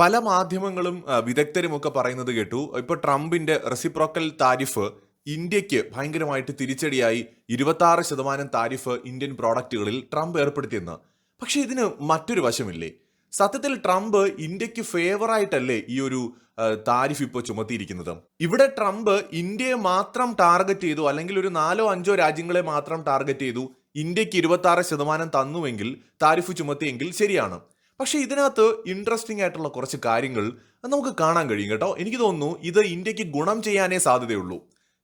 പല മാധ്യമങ്ങളും വിദഗ്ധരും ഒക്കെ പറയുന്നത് കേട്ടു. ഇപ്പൊ ട്രംപിന്റെ റെസിപ്രോക്കൽ താരിഫ് ഇന്ത്യയ്ക്ക് ഭയങ്കരമായിട്ട് തിരിച്ചടിയായി. ഇരുപത്തി ശതമാനം താരിഫ് ഇന്ത്യൻ പ്രോഡക്റ്റുകളിൽ ട്രംപ് ഏർപ്പെടുത്തിയെന്ന്. പക്ഷെ ഇതിന് മറ്റൊരു വശമില്ലേ? സത്യത്തിൽ ട്രംപ് ഇന്ത്യയ്ക്ക് ഫേവർ ആയിട്ടല്ലേ ഈ ഒരു താരിഫ് ഇപ്പോൾ ചുമത്തിയിരിക്കുന്നത്? ഇവിടെ ട്രംപ് ഇന്ത്യയെ മാത്രം ടാർഗറ്റ് ചെയ്തു അല്ലെങ്കിൽ ഒരു നാലോ അഞ്ചോ രാജ്യങ്ങളെ മാത്രം ടാർഗറ്റ് ചെയ്തു ഇന്ത്യയ്ക്ക് ഇരുപത്തി ശതമാനം തന്നുവെങ്കിൽ താരിഫ് ചുമത്തിയെങ്കിൽ ശരിയാണ്. പക്ഷേ ഇതിനകത്ത് ഇൻട്രസ്റ്റിംഗ് ആയിട്ടുള്ള കുറച്ച് കാര്യങ്ങൾ നമുക്ക് കാണാൻ കഴിയും കേട്ടോ. എനിക്ക് തോന്നുന്നു ഇത് ഇന്ത്യയ്ക്ക് ഗുണം ചെയ്യാനേ സാധ്യതയുള്ളൂ.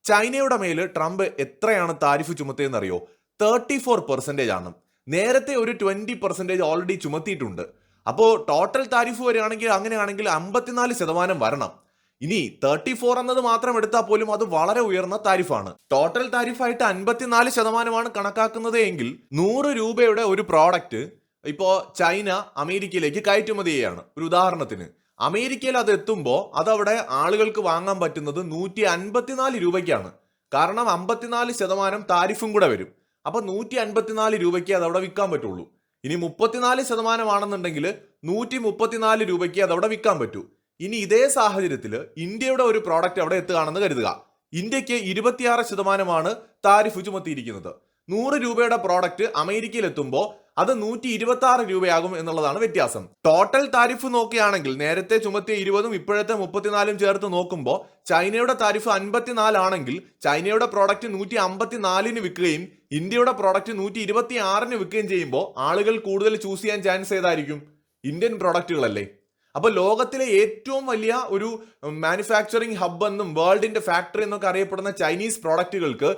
ചൈനയുടെ മേൽ ട്രംപ് എത്രയാണ് താരിഫ് ചുമത്തിയെന്നറിയോ? തേർട്ടി ഫോർ പെർസെന്റേജ് ആണ്. നേരത്തെ ഒരു ട്വന്റി പെർസെന്റേജ് ഓൾറെഡി ചുമത്തിയിട്ടുണ്ട്. അപ്പോൾ ടോട്ടൽ താരിഫ് വരികയാണെങ്കിൽ അങ്ങനെയാണെങ്കിൽ അമ്പത്തിനാല് ശതമാനം വരണം. ഇനി തേർട്ടി ഫോർ എന്നത് മാത്രം എടുത്താൽ പോലും അത് വളരെ ഉയർന്ന താരിഫാണ്. ടോട്ടൽ താരിഫായിട്ട് അൻപത്തിനാല് ശതമാനമാണ് കണക്കാക്കുന്നത് എങ്കിൽ നൂറ് രൂപയുടെ ഒരു പ്രോഡക്റ്റ് ഇപ്പോ ചൈന അമേരിക്കയിലേക്ക് കയറ്റുമതി ചെയ്യാണ് ഒരു ഉദാഹരണത്തിന് അമേരിക്കയിൽ അത് എത്തുമ്പോൾ അതവിടെ ആളുകൾക്ക് വാങ്ങാൻ പറ്റുന്നത് നൂറ്റി അൻപത്തിനാല് രൂപയ്ക്കാണ്. കാരണം അമ്പത്തിനാല് ശതമാനം താരിഫും കൂടെ വരും. അപ്പൊ നൂറ്റി അൻപത്തിനാല് രൂപയ്ക്ക് അത് അവിടെ വിൽക്കാൻ പറ്റുള്ളൂ. ഇനി മുപ്പത്തിനാല് ശതമാനമാണെന്നുണ്ടെങ്കിൽ നൂറ്റി മുപ്പത്തിനാല് രൂപയ്ക്ക് അത് അവിടെ വിൽക്കാൻ പറ്റൂ. ഇനി ഇതേ സാഹചര്യത്തിൽ ഇന്ത്യയുടെ ഒരു പ്രോഡക്റ്റ് അവിടെ എത്തുകയാണെന്ന് കരുതുക. ഇന്ത്യയ്ക്ക് ഇരുപത്തിയാറ് ശതമാനമാണ് താരിഫ് ചുമത്തിയിരിക്കുന്നത്. നൂറ് രൂപയുടെ പ്രോഡക്റ്റ് അമേരിക്കയിൽ എത്തുമ്പോൾ അത് നൂറ്റി ഇരുപത്തി ആറ് രൂപയാകും എന്നുള്ളതാണ് വ്യത്യാസം. ടോട്ടൽ താരിഫ് നോക്കുകയാണെങ്കിൽ നേരത്തെ ചുമത്തിയ ഇരുപതും ഇപ്പോഴത്തെ മുപ്പത്തിനാലും ചേർത്ത് നോക്കുമ്പോൾ ചൈനയുടെ താരിഫ് അൻപത്തിനാലാണെങ്കിൽ ചൈനയുടെ പ്രോഡക്റ്റ് നൂറ്റി അമ്പത്തിനാലിന് വിൽക്കുകയും ഇന്ത്യയുടെ പ്രോഡക്റ്റ് നൂറ്റി ഇരുപത്തി ആറിന് വിൽക്കുകയും ചെയ്യുമ്പോൾ ആളുകൾ കൂടുതൽ ചൂസ് ചെയ്യാൻ ചാൻസ് ഏതായിരിക്കും? ഇന്ത്യൻ പ്രോഡക്റ്റുകളല്ലേ അപ്പൊ ലോകത്തിലെ ഏറ്റവും വലിയ ഒരു മാനുഫാക്ചറിങ് ഹബ് എന്നും വേൾഡിന്റെ ഫാക്ടറി എന്നൊക്കെ അറിയപ്പെടുന്ന ചൈനീസ് പ്രോഡക്റ്റുകൾക്ക്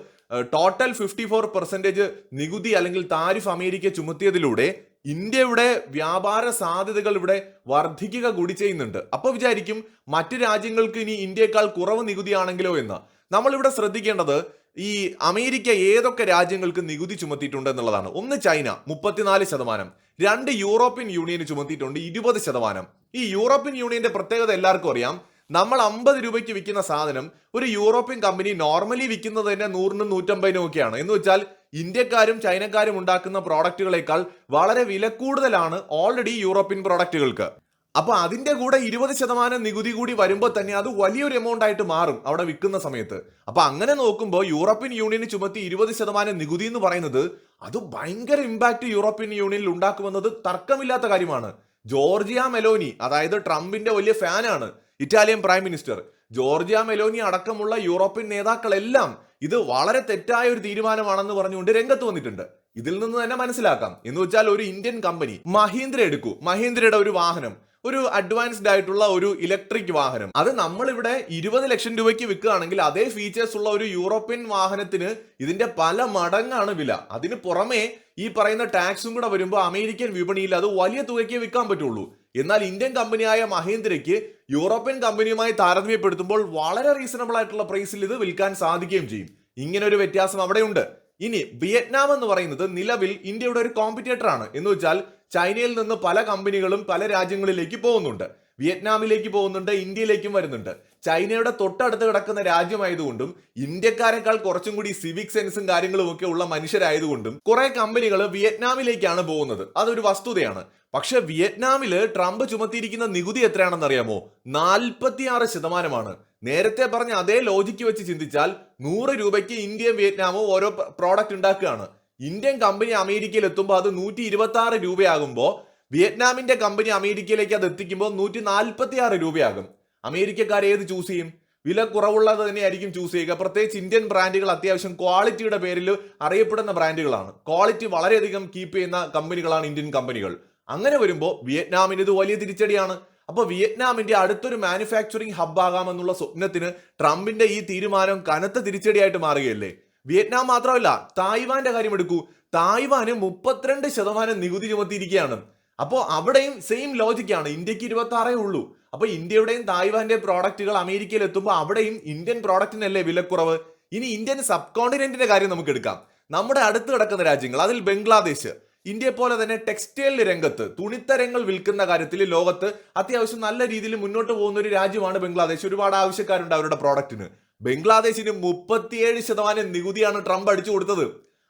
ടോട്ടൽ ഫിഫ്റ്റി ഫോർ പെർസെന്റേജ് നികുതി അല്ലെങ്കിൽ താരിഫ് അമേരിക്ക ചുമത്തിയതിലൂടെ ഇന്ത്യയുടെ വ്യാപാര സാധ്യതകൾ ഇവിടെ വർദ്ധിക്കുക കൂടി ചെയ്യുന്നുണ്ട്. അപ്പോൾ വിചാരിക്കും മറ്റു രാജ്യങ്ങൾക്ക് ഇനി ഇന്ത്യയെക്കാൾ കുറവ് നികുതിയാണെങ്കിലോ എന്ന്. നമ്മളിവിടെ ശ്രദ്ധിക്കേണ്ടത് ഈ അമേരിക്ക ഏതൊക്കെ രാജ്യങ്ങൾക്ക് നികുതി ചുമത്തിയിട്ടുണ്ട് എന്നുള്ളതാണ്. ഒന്ന് ചൈന മുപ്പത്തിനാല് ശതമാനം. രണ്ട് യൂറോപ്യൻ യൂണിയന് ചുമത്തിയിട്ടുണ്ട് ഇരുപത് ശതമാനം. ഈ യൂറോപ്യൻ യൂണിയന്റെ പ്രത്യേകത എല്ലാവർക്കും അറിയാം. നമ്മൾ അമ്പത് രൂപയ്ക്ക് വിൽക്കുന്ന സാധനം ഒരു യൂറോപ്യൻ കമ്പനി നോർമലി വിൽക്കുന്നത് തന്നെ നൂറിനും നൂറ്റമ്പതിനും ഒക്കെയാണ്. എന്ന് വെച്ചാൽ ഇന്ത്യക്കാരും ചൈനക്കാരും ഉണ്ടാക്കുന്ന പ്രോഡക്റ്റുകളേക്കാൾ വളരെ വില കൂടുതലാണ് ഓൾറെഡി യൂറോപ്യൻ പ്രോഡക്റ്റുകൾക്ക്. അപ്പൊ അതിന്റെ കൂടെ ഇരുപത് ശതമാനം നികുതി കൂടി വരുമ്പോൾ തന്നെ അത് വലിയൊരു എമൗണ്ട് ആയിട്ട് മാറും അവിടെ വിൽക്കുന്ന സമയത്ത്. അപ്പൊ അങ്ങനെ നോക്കുമ്പോൾ യൂറോപ്യൻ യൂണിയന് ചുമത്തി ഇരുപത് ശതമാനം നികുതി എന്ന് പറയുന്നത് അത് ഭയങ്കര ഇമ്പാക്ട് യൂറോപ്യൻ യൂണിയനിൽ ഉണ്ടാക്കുമെന്നത് തർക്കമില്ലാത്ത കാര്യമാണ്. ജോർജിയ മെലോനി അതായത് ട്രംപിന്റെ വലിയ ഫാനാണ് Italian prime minister Giorgia Meloni അടക്കമുള്ള യൂറോപ്യൻ നേതാക്കളെല്ലാം ഇത് വളരെ തെറ്റായ ഒരു തീരുമാനമാണെന്ന് പറഞ്ഞുകൊണ്ട് രംഗത്ത് വന്നിട്ടുണ്ട്. ഇതിൽ നിന്ന് തന്നെ മനസ്സിലാക്കാം. എന്ന് വെച്ചാൽ ഒരു ഇന്ത്യൻ കമ്പനി മഹീന്ദ്ര എടുക്കൂ. മഹീന്ദ്രയുടെ ഒരു വാഹനം ഒരു അഡ്വാൻസ്ഡ് ആയിട്ടുള്ള ഒരു ഇലക്ട്രിക് വാഹനം. അത് നമ്മൾ ഇവിടെ ഇരുപത് ലക്ഷം രൂപയ്ക്ക് വിൽക്കുകയാണെങ്കിൽ അതേ ഫീച്ചേഴ്സ് ഉള്ള ഒരു യൂറോപ്യൻ വാഹനത്തിന് ഇതിന്റെ പല മടങ്ങാണ് വില. അതിന് പുറമേ ഈ പറയുന്ന ടാക്സും കൂടെ വരുമ്പോൾ അമേരിക്കൻ വിപണിയിൽ അത് വലിയ തുകയ്ക്ക് വിൽക്കാൻ പറ്റുള്ളൂ. എന്നാൽ ഇന്ത്യൻ കമ്പനിയായ മഹീന്ദ്രയ്ക്ക് യൂറോപ്യൻ കമ്പനിയുമായി താരതമ്യപ്പെടുത്തുമ്പോൾ വളരെ റീസണബിൾ ആയിട്ടുള്ള പ്രൈസിൽ ഇത് വിൽക്കാൻ സാധിക്കുകയും ചെയ്യും. ഇങ്ങനെ ഒരു വ്യത്യാസം അവിടെയുണ്ട്. ഇനി വിയറ്റ്നാം എന്ന് പറയുന്നത് നിലവിൽ ഇന്ത്യയുടെ ഒരു കോമ്പറ്റേറ്റർ ആണ്. എന്ന് വെച്ചാൽ ചൈനയിൽ നിന്ന് പല കമ്പനികളും പല രാജ്യങ്ങളിലേക്ക് പോകുന്നുണ്ട്. വിയറ്റ്നാമിലേക്ക് പോകുന്നുണ്ട് ഇന്ത്യയിലേക്കും വരുന്നുണ്ട്. ചൈനയുടെ തൊട്ടടുത്ത് കിടക്കുന്ന രാജ്യമായതുകൊണ്ടും ഇന്ത്യക്കാരെക്കാൾ കുറച്ചും കൂടി സിവിക് സെൻസും കാര്യങ്ങളും ഒക്കെ ഉള്ള മനുഷ്യരായതുകൊണ്ടും കുറെ കമ്പനികൾ വിയറ്റ്നാമിലേക്കാണ് പോകുന്നത്. അതൊരു വസ്തുതയാണ്. പക്ഷെ വിയറ്റ്നാമിൽ ട്രംപ് ചുമത്തിയിരിക്കുന്ന നികുതി എത്രയാണെന്ന് അറിയാമോ? നാൽപ്പത്തിയാറ് ശതമാനമാണ്. നേരത്തെ പറഞ്ഞ അതേ ലോജിക്ക് വെച്ച് ചിന്തിച്ചാൽ നൂറ് രൂപയ്ക്ക് ഇന്ത്യയും വിയറ്റ്നാമും ഓരോ പ്രോഡക്റ്റ് ഉണ്ടാക്കുകയാണ്. ഇന്ത്യൻ കമ്പനി അമേരിക്കയിൽ എത്തുമ്പോൾ അത് നൂറ്റി ഇരുപത്തി ആറ് രൂപയാകുമ്പോൾ വിയറ്റ്നാമിന്റെ കമ്പനി അമേരിക്കയിലേക്ക് അത് എത്തിക്കുമ്പോൾ നൂറ്റി നാൽപ്പത്തി ആറ് രൂപയാകും. അമേരിക്കക്കാർ ഏത് ചൂസ് ചെയ്യും? വില കുറവുള്ളത് തന്നെയായിരിക്കും ചൂസ് ചെയ്യുക. പ്രത്യേകിച്ച് ഇന്ത്യൻ ബ്രാൻഡുകൾ അത്യാവശ്യം ക്വാളിറ്റിയുടെ പേരിൽ അറിയപ്പെടുന്ന ബ്രാൻഡുകളാണ്. ക്വാളിറ്റി വളരെയധികം കീപ്പ് ചെയ്യുന്ന കമ്പനികളാണ് ഇന്ത്യൻ കമ്പനികൾ. അങ്ങനെ വരുമ്പോൾ വിയറ്റ്നാമിന് ഇത് വലിയ തിരിച്ചടിയാണ്. അപ്പൊ വിയറ്റ്നാമിന്റെ അടുത്തൊരു മാനുഫാക്ചറിംഗ് ഹബ് ആകാമെന്നുള്ള സ്വപ്നത്തിന് ട്രംപിന്റെ ഈ തീരുമാനം കനത്ത തിരിച്ചടിയായിട്ട് മാറുകയല്ലേ? വിയറ്റ്നാം മാത്രമല്ല തായ്വാന്റെ കാര്യം എടുക്കൂ. തായ്വാന് മുപ്പത്തിരണ്ട് ശതമാനം നികുതി ചുമത്തിയിരിക്കുകയാണ്. അപ്പോൾ അവിടെയും സെയിം ലോജിക്കാണ് ഇന്ത്യയ്ക്ക് ഇരുപത്തി ആറേ ഉള്ളൂ. അപ്പോൾ ഇന്ത്യയുടെയും തായ്വാന്റെ പ്രോഡക്റ്റുകൾ അമേരിക്കയിൽ എത്തുമ്പോൾ അവിടെയും ഇന്ത്യൻ പ്രോഡക്റ്റിനല്ലേ വിലക്കുറവ്? ഇനി ഇന്ത്യൻ സബ് കോണ്ടിനെന്റിന്റെ കാര്യം നമുക്ക് എടുക്കാം. നമ്മുടെ അടുത്ത് കിടക്കുന്ന രാജ്യങ്ങൾ അതിൽ ബംഗ്ലാദേശ്. ഇന്ത്യയെ പോലെ തന്നെ ടെക്സ്റ്റൈൽ രംഗത്ത് തുണിത്തരങ്ങൾ വിൽക്കുന്ന കാര്യത്തിൽ ലോകത്ത് അത്യാവശ്യം നല്ല രീതിയിൽ മുന്നോട്ട് പോകുന്ന ഒരു രാജ്യമാണ് ബംഗ്ലാദേശ്. ഒരുപാട് ആവശ്യക്കാരുണ്ട് അവരുടെ പ്രോഡക്റ്റിന് ബംഗ്ലാദേശിന് മുപ്പത്തിയേഴ് ശതമാനം നികുതിയാണ് ട്രംപ് അടിച്ചു കൊടുത്തത്.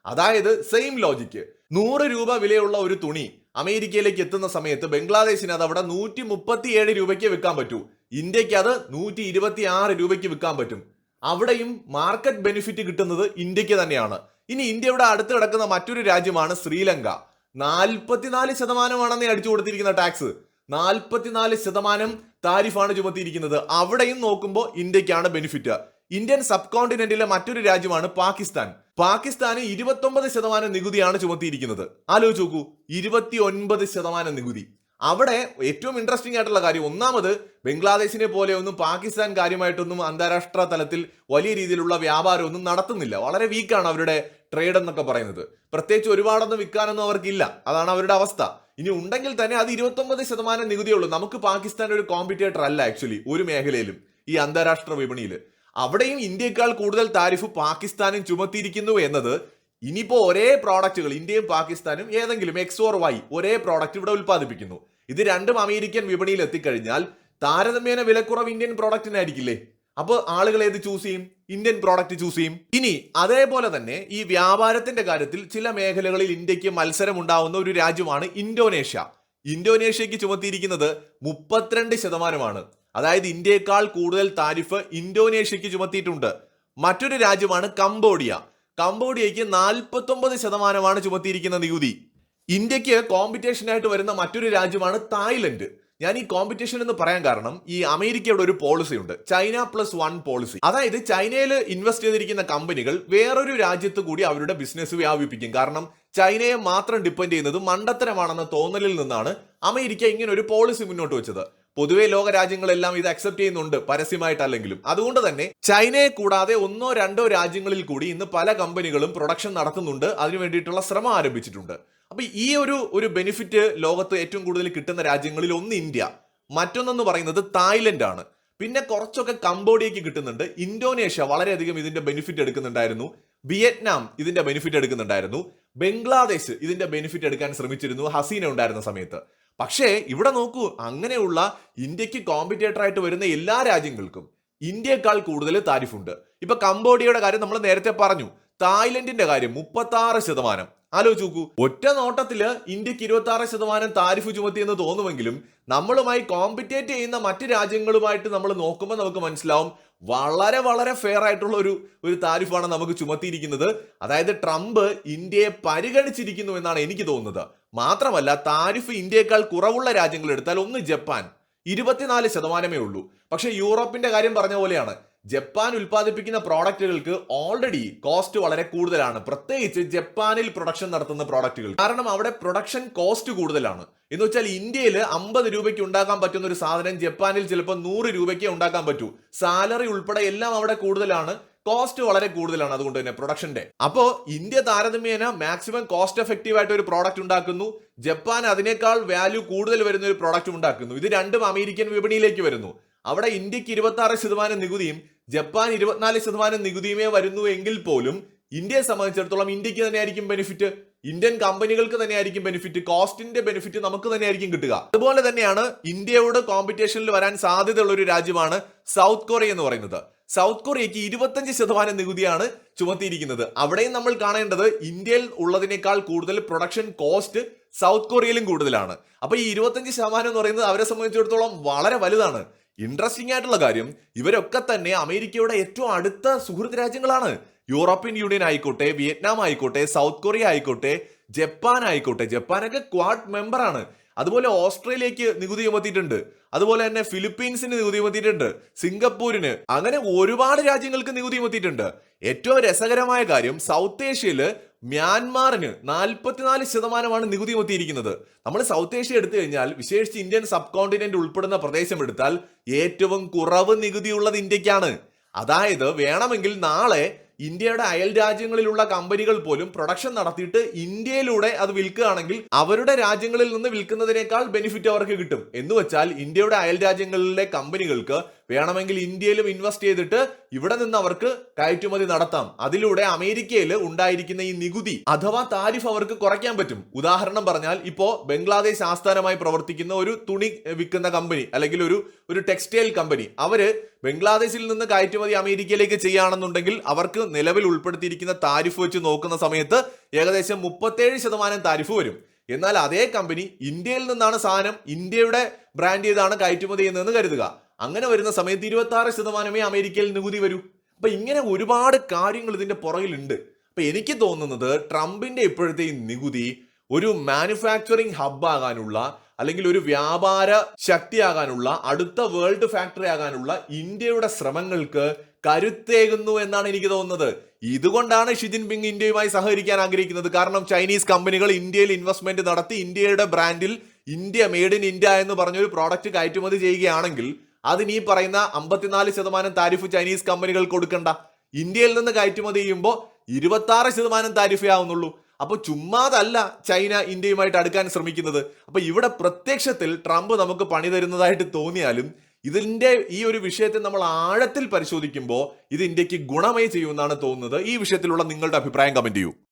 അതായത് സെയിം ലോജിക്ക് നൂറ് രൂപ വിലയുള്ള ഒരു തുണി അമേരിക്കയിലേക്ക് എത്തുന്ന സമയത്ത് ബംഗ്ലാദേശിന് അത് അവിടെ നൂറ്റി മുപ്പത്തിയേഴ് രൂപയ്ക്ക് വിൽക്കാൻ പറ്റൂ. ഇന്ത്യയ്ക്ക് അത് നൂറ്റി ഇരുപത്തി ആറ് രൂപയ്ക്ക് വിൽക്കാൻ പറ്റും. അവിടെയും മാർക്കറ്റ് ബെനിഫിറ്റ് കിട്ടുന്നത് ഇന്ത്യയ്ക്ക് തന്നെയാണ്. ഇനി ഇന്ത്യയുടെ അടുത്ത് കിടക്കുന്ന മറ്റൊരു രാജ്യമാണ് ശ്രീലങ്ക. നാൽപ്പത്തിനാല് ശതമാനമാണെന്ന് അടിച്ചു കൊടുത്തിരിക്കുന്ന ടാക്സ് നാൽപ്പത്തിനാല് ശതമാനം താരിഫാണ് ചുമത്തിയിരിക്കുന്നത്. അവിടെയും നോക്കുമ്പോൾ ഇന്ത്യക്കാണ് ബെനിഫിറ്റ് ഇന്ത്യൻ സബ് കോണ്ടിനെന്റിലെ മറ്റൊരു രാജ്യമാണ് പാകിസ്ഥാൻ. പാകിസ്ഥാന് ഇരുപത്തൊമ്പത് ശതമാനം നികുതിയാണ് ചുമത്തിയിരിക്കുന്നത്. ആലോചിച്ച് നോക്കൂ ഇരുപത്തി ഒൻപത് ശതമാനം നികുതി. അവിടെ ഏറ്റവും ഇൻട്രസ്റ്റിംഗ് ആയിട്ടുള്ള കാര്യം ഒന്നാമത് ബംഗ്ലാദേശിനെ പോലെ ഒന്നും പാകിസ്ഥാൻ കാര്യമായിട്ടൊന്നും അന്താരാഷ്ട്ര തലത്തിൽ വലിയ രീതിയിലുള്ള വ്യാപാരമൊന്നും നടത്തുന്നില്ല. വളരെ വീക്കാണ് അവരുടെ ട്രേഡ് എന്നൊക്കെ പറയുന്നത്. പ്രത്യേകിച്ച് ഒരുപാടൊന്നും വിൽക്കാനൊന്നും അവർക്കില്ല. അതാണ് അവരുടെ അവസ്ഥ. ഇനി ഉണ്ടെങ്കിൽ തന്നെ അത് ഇരുപത്തൊമ്പത് ശതമാനം നികുതിയുള്ളൂ നമുക്ക് പാകിസ്ഥാൻ ഒരു കോമ്പറ്റേറ്റർ അല്ല ആക്ച്വലി ഒരു മേഖലയിലും ഈ അന്താരാഷ്ട്ര വിപണിയിൽ അവിടെയും ഇന്ത്യയേക്കാൾ കൂടുതൽ താരിഫ് പാകിസ്ഥാനും ചുമത്തിയിരിക്കുന്നു എന്നത് ഇനിയിപ്പോൾ ഒരേ പ്രോഡക്റ്റുകൾ ഇന്ത്യയും പാകിസ്ഥാനും ഏതെങ്കിലും എക്സ് ഓർ വൈ ഒരേ പ്രോഡക്റ്റ് ഇവിടെ ഉൽപ്പാദിപ്പിക്കുന്നു. ഇത് രണ്ടും അമേരിക്കൻ വിപണിയിൽ എത്തിക്കഴിഞ്ഞാൽ താരതമ്യേന വിലക്കുറവ് ഇന്ത്യൻ പ്രോഡക്റ്റിനായിരിക്കില്ലേ അപ്പോൾ ആളുകൾ ഏത് ചൂസ് ചെയ്യും? ഇന്ത്യൻ പ്രോഡക്റ്റ് ചൂസ് ചെയ്യും. ഇനി അതേപോലെ തന്നെ ഈ വ്യാപാരത്തിന്റെ കാര്യത്തിൽ ചില മേഖലകളിൽ ഇന്ത്യയ്ക്ക് മത്സരം ഉണ്ടാവുന്ന ഒരു രാജ്യമാണ് ഇന്തോനേഷ്യ. ഇന്തോനേഷ്യക്ക് ചുമത്തിയിരിക്കുന്നത് മുപ്പത്തിരണ്ട് ശതമാനമാണ്. അതായത് ഇന്ത്യയെക്കാൾ കൂടുതൽ താരിഫ് ഇന്തോനേഷ്യക്ക് ചുമത്തിയിട്ടുണ്ട്. മറ്റൊരു രാജ്യമാണ് കംബോഡിയ. കംബോഡിയയ്ക്ക് നാൽപ്പത്തൊമ്പത് ശതമാനമാണ് ചുമത്തിയിരിക്കുന്ന നികുതി. ഇന്ത്യയ്ക്ക് കോമ്പറ്റീഷനായിട്ട് വരുന്ന മറ്റൊരു രാജ്യമാണ് തായ്ലൻഡ്. ഞാൻ ഈ കോമ്പറ്റീഷൻ എന്ന് പറയാൻ കാരണം ഈ അമേരിക്കയുടെ ഒരു പോളിസി ഉണ്ട്. ചൈന പ്ലസ് വൺ പോളിസി അതായത് ചൈനയിൽ ഇൻവെസ്റ്റ് ചെയ്തിരിക്കുന്ന കമ്പനികൾ വേറൊരു രാജ്യത്ത് കൂടി അവരുടെ ബിസിനസ് വ്യാപിപ്പിക്കും. കാരണം ചൈനയെ മാത്രം ഡിപ്പെൻഡ് ചെയ്യുന്നത് മണ്ടത്തരമാണെന്ന തോന്നലിൽ നിന്നാണ് അമേരിക്ക ഇങ്ങനെ ഒരു പോളിസി മുന്നോട്ട് വെച്ചത്. പൊതുവെ ലോക രാജ്യങ്ങളെല്ലാം ഇത് അക്സെപ്റ്റ് ചെയ്യുന്നുണ്ട് പരസ്യമായിട്ടല്ലെങ്കിലും. അതുകൊണ്ട് തന്നെ ചൈനയെ കൂടാതെ ഒന്നോ രണ്ടോ രാജ്യങ്ങളിൽ കൂടി ഇന്ന് പല കമ്പനികളും പ്രൊഡക്ഷൻ നടത്തുന്നുണ്ട് അതിനു വേണ്ടിയിട്ടുള്ള ശ്രമം ആരംഭിച്ചിട്ടുണ്ട്. അപ്പൊ ഈ ഒരു ഒരു ബെനിഫിറ്റ് ലോകത്ത് ഏറ്റവും കൂടുതൽ കിട്ടുന്ന രാജ്യങ്ങളിൽ ഒന്ന് ഇന്ത്യ. മറ്റൊന്നെന്ന് പറയുന്നത് തായ്ലൻഡ് ആണ് പിന്നെ കുറച്ചൊക്കെ കംബോഡിയക്ക് കിട്ടുന്നുണ്ട്. ഇന്തോനേഷ്യ വളരെയധികം ഇതിന്റെ ബെനിഫിറ്റ് എടുക്കുന്നുണ്ടായിരുന്നു. വിയറ്റ്നാം ഇതിന്റെ ബെനിഫിറ്റ് എടുക്കുന്നുണ്ടായിരുന്നു. ബംഗ്ലാദേശ് ഇതിന്റെ ബെനിഫിറ്റ് എടുക്കാൻ ശ്രമിച്ചിരുന്നു. ഹസീന ഉണ്ടായിരുന്ന സമയത്ത്. പക്ഷേ ഇവിടെ നോക്കൂ അങ്ങനെയുള്ള ഇന്ത്യയ്ക്ക് കോമ്പറ്റേറ്റർ ആയിട്ട് വരുന്ന എല്ലാ രാജ്യങ്ങൾക്കും ഇന്ത്യയെക്കാൾ കൂടുതൽ താരിഫുണ്ട്. ഇപ്പൊ കംബോഡിയയുടെ കാര്യം നമ്മൾ നേരത്തെ പറഞ്ഞു. തായ്ലൻഡിന്റെ കാര്യം മുപ്പത്തി ശതമാനം. ആലോചിച്ച് നോക്കൂ ഒറ്റ നോട്ടത്തിൽ ഇന്ത്യയ്ക്ക് ഇരുപത്തി ആറ് ശതമാനം താരിഫ് ചുമത്തിയെന്ന് തോന്നുമെങ്കിലും നമ്മളുമായി കോമ്പറ്റേറ്റ് ചെയ്യുന്ന മറ്റ് രാജ്യങ്ങളുമായിട്ട് നമ്മൾ നോക്കുമ്പോൾ നമുക്ക് മനസ്സിലാവും വളരെ വളരെ ഫെയർ ആയിട്ടുള്ള ഒരു ഒരു താരിഫാണ് നമുക്ക് ചുമത്തിയിരിക്കുന്നത്. അതായത് ട്രംപ് ഇന്ത്യയെ പരിഗണിച്ചിരിക്കുന്നു എന്നാണ് എനിക്ക് തോന്നുന്നത്. മാത്രമല്ല താരിഫ് ഇന്ത്യയെക്കാൾ കുറവുള്ള രാജ്യങ്ങൾ എടുത്താൽ ഒന്ന് ജപ്പാൻ. ഇരുപത്തിനാല് ശതമാനമേ ഉള്ളൂ. പക്ഷേ യൂറോപ്പിന്റെ കാര്യം പറഞ്ഞ പോലെയാണ്. ജപ്പാൻ ഉൽപ്പാദിപ്പിക്കുന്ന പ്രോഡക്റ്റുകൾക്ക് ഓൾറെഡി കോസ്റ്റ് വളരെ കൂടുതലാണ്. പ്രത്യേകിച്ച് ജപ്പാനിൽ പ്രൊഡക്ഷൻ നടത്തുന്ന പ്രോഡക്റ്റുകൾ കാരണം അവിടെ പ്രൊഡക്ഷൻ കോസ്റ്റ് കൂടുതലാണ്. എന്ന് വെച്ചാൽ ഇന്ത്യയിൽ അമ്പത് രൂപയ്ക്ക് ഉണ്ടാക്കാൻ പറ്റുന്ന ഒരു സാധനം ജപ്പാനിൽ ചിലപ്പോൾ നൂറ് രൂപയ്ക്ക് ഉണ്ടാക്കാൻ പറ്റൂ. സാലറി ഉൾപ്പെടെ എല്ലാം അവിടെ കൂടുതലാണ്. കോസ്റ്റ് വളരെ കൂടുതലാണ് അതുകൊണ്ട് തന്നെ പ്രൊഡക്ഷന്റെ അപ്പോ ഇന്ത്യ താരതമ്യേന മാക്സിമം കോസ്റ്റ് എഫക്റ്റീവ് ആയിട്ട് ഒരു പ്രോഡക്റ്റ് ഉണ്ടാക്കുന്നു. ജപ്പാൻ അതിനേക്കാൾ വാല്യൂ കൂടുതൽ വരുന്ന ഒരു പ്രോഡക്റ്റ് ഉണ്ടാക്കുന്നു. ഇത് രണ്ടും അമേരിക്കൻ വിപണിയിലേക്ക് വരുന്നു. അവിടെ ഇന്ത്യയ്ക്ക് ഇരുപത്തി ശതമാനം നികുതിയും ജപ്പാൻ ഇരുപത്തിനാല് ശതമാനം നികുതിയുമേ വരുന്നു എങ്കിൽ പോലും ഇന്ത്യയെ സംബന്ധിച്ചിടത്തോളം ഇന്ത്യയ്ക്ക് തന്നെയായിരിക്കും ബെനിഫിറ്റ് ഇന്ത്യൻ കമ്പനികൾക്ക് തന്നെയായിരിക്കും ബെനിഫിറ്റ് കോസ്റ്റിന്റെ ബെനിഫിറ്റ് നമുക്ക് തന്നെയായിരിക്കും കിട്ടുക. അതുപോലെ തന്നെയാണ് ഇന്ത്യയോട് കോമ്പറ്റീഷനിൽ വരാൻ സാധ്യതയുള്ള ഒരു രാജ്യമാണ് സൗത്ത് കൊറിയ എന്ന് പറയുന്നത്. സൗത്ത് കൊറിയക്ക് ഇരുപത്തഞ്ച് ശതമാനം നികുതിയാണ് ചുമത്തിയിരിക്കുന്നത്. അവിടെയും നമ്മൾ കാണേണ്ടത് ഇന്ത്യയിൽ ഉള്ളതിനേക്കാൾ കൂടുതൽ പ്രൊഡക്ഷൻ കോസ്റ്റ് സൗത്ത് കൊറിയയിലും കൂടുതലാണ്. അപ്പൊ ഈ ഇരുപത്തഞ്ച് ശതമാനം എന്ന് പറയുന്നത് അവരെ സംബന്ധിച്ചിടത്തോളം വളരെ വലുതാണ്. ഇൻട്രസ്റ്റിംഗ് ആയിട്ടുള്ള കാര്യം ഇവരൊക്കെ തന്നെ അമേരിക്കയുടെ ഏറ്റവും അടുത്ത സുഹൃത്ത് രാജ്യങ്ങളാണ്. യൂറോപ്യൻ യൂണിയൻ ആയിക്കോട്ടെ വിയറ്റ്നാം ആയിക്കോട്ടെ സൗത്ത് കൊറിയ ആയിക്കോട്ടെ ജപ്പാൻ ആയിക്കോട്ടെ ജപ്പാനൊക്കെ ക്വാഡ് മെമ്പറാണ് അതുപോലെ ഓസ്ട്രേലിയക്ക് നികുതി ചുമത്തിയിട്ടുണ്ട്. അതുപോലെ തന്നെ ഫിലിപ്പീൻസിന് നികുതി ചുമത്തിയിട്ടുണ്ട്. സിംഗപ്പൂരിന് അങ്ങനെ ഒരുപാട് രാജ്യങ്ങൾക്ക് നികുതി ചുമത്തിയിട്ടുണ്ട്. ഏറ്റവും രസകരമായ കാര്യം സൗത്ത് ഏഷ്യയിൽ മ്യാൻമാറിന് നാൽപ്പത്തിനാല് ശതമാനമാണ് നികുതി മുത്തിയിരിക്കുന്നത്. നമ്മൾ സൗത്ത് ഏഷ്യ എടുത്തു കഴിഞ്ഞാൽ വിശേഷിച്ച് ഇന്ത്യൻ സബ് കോണ്ടിനെന്റ് ഉൾപ്പെടുന്ന പ്രദേശം എടുത്താൽ ഏറ്റവും കുറവ് നികുതിയുള്ളത് ഇന്ത്യക്കാണ്. അതായത് വേണമെങ്കിൽ നാളെ ഇന്ത്യയുടെ അയൽ രാജ്യങ്ങളിലുള്ള കമ്പനികൾ പോലും പ്രൊഡക്ഷൻ നടത്തിയിട്ട് ഇന്ത്യയിലൂടെ അത് വിൽക്കുകയാണെങ്കിൽ അവരുടെ രാജ്യങ്ങളിൽ നിന്ന് വിൽക്കുന്നതിനേക്കാൾ ബെനിഫിറ്റ് അവർക്ക് കിട്ടും. എന്ന് വെച്ചാൽ ഇന്ത്യയുടെ അയൽ രാജ്യങ്ങളിലെ കമ്പനികൾക്ക് വേണമെങ്കിൽ ഇന്ത്യയിലും ഇൻവെസ്റ്റ് ചെയ്തിട്ട് ഇവിടെ നിന്ന് അവർക്ക് കയറ്റുമതി നടത്താം. അതിലൂടെ അമേരിക്കയിൽ ഉണ്ടായിരിക്കുന്ന ഈ നികുതി അഥവാ താരിഫ് അവർക്ക് കുറയ്ക്കാൻ പറ്റും. ഉദാഹരണം പറഞ്ഞാൽ ഇപ്പോ ബംഗ്ലാദേശ് ആസ്ഥാനമായി പ്രവർത്തിക്കുന്ന ഒരു തുണി വിൽക്കുന്ന കമ്പനി അല്ലെങ്കിൽ ഒരു ഒരു ടെക്സ്റ്റൈൽ കമ്പനി അവർ ബംഗ്ലാദേശിൽ നിന്ന് കയറ്റുമതി അമേരിക്കയിലേക്ക് ചെയ്യുകയാണെന്നുണ്ടെങ്കിൽ അവർക്ക് നിലവിൽ ഉൾപ്പെടുത്തിയിരിക്കുന്ന താരിഫ് വെച്ച് നോക്കുന്ന സമയത്ത് ഏകദേശം മുപ്പത്തേഴ് ശതമാനം താരിഫ് വരും. എന്നാൽ അതേ കമ്പനി ഇന്ത്യയിൽ നിന്നാണ് സാധനം ഇന്ത്യയുടെ ബ്രാൻഡ് ചെയ്താണ് കയറ്റുമതി ചെയ്യുന്നതെന്ന് കരുതുക. അങ്ങനെ വരുന്ന സമയത്ത് ഇരുപത്തി ആറ് ശതമാനമേ അമേരിക്കയിൽ നികുതി വരൂ. അപ്പൊ ഇങ്ങനെ ഒരുപാട് കാര്യങ്ങൾ ഇതിന്റെ പുറകിലുണ്ട്. അപ്പൊ എനിക്ക് തോന്നുന്നത് ട്രംപിന്റെ ഇപ്പോഴത്തെ നികുതി ഒരു മാനുഫാക്ചറിങ് ഹബ്ബാകാനുള്ള അല്ലെങ്കിൽ ഒരു വ്യാപാര ശക്തിയാകാനുള്ള അടുത്ത വേൾഡ് ഫാക്ടറി ആകാനുള്ള ഇന്ത്യയുടെ ശ്രമങ്ങൾക്ക് കരുത്തേകുന്നു എന്നാണ് എനിക്ക് തോന്നുന്നത്. ഇതുകൊണ്ടാണ് ഷി ജിൻപിങ് ഇന്ത്യയുമായി സഹകരിക്കാൻ ആഗ്രഹിക്കുന്നത്. കാരണം ചൈനീസ് കമ്പനികൾ ഇന്ത്യയിൽ ഇൻവെസ്റ്റ്മെന്റ് നടത്തി ഇന്ത്യയുടെ ബ്രാൻഡിൽ ഇന്ത്യ മെയ്ഡ് ഇൻ ഇന്ത്യ എന്ന് പറഞ്ഞൊരു പ്രോഡക്റ്റ് കയറ്റുമതി ചെയ്യുകയാണെങ്കിൽ അതിന് ഈ പറയുന്ന അമ്പത്തിനാല് ശതമാനം താരിഫ് ചൈനീസ് കമ്പനികൾ കൊടുക്കണ്ട. ഇന്ത്യയിൽ നിന്ന് കയറ്റുമതി ചെയ്യുമ്പോൾ ഇരുപത്തി ശതമാനം താരിഫേ ആവുന്നുള്ളൂ. അപ്പോൾ ചുമ്മാതല്ല ചൈന ഇന്ത്യയുമായിട്ട് അടുക്കാൻ ശ്രമിക്കുന്നത്. അപ്പൊ ഇവിടെ പ്രത്യക്ഷത്തിൽ ട്രംപ് നമുക്ക് പണി തരുന്നതായിട്ട് തോന്നിയാലും ഇതിന്റെ ഈ ഒരു വിഷയത്തെ നമ്മൾ ആഴത്തിൽ പരിശോധിക്കുമ്പോൾ ഇത് ഇന്ത്യയ്ക്ക് ഗുണമേ ചെയ്യുമെന്നാണ് തോന്നുന്നത്. ഈ വിഷയത്തിലുള്ള നിങ്ങളുടെ അഭിപ്രായം കമന്റ് ചെയ്യൂ.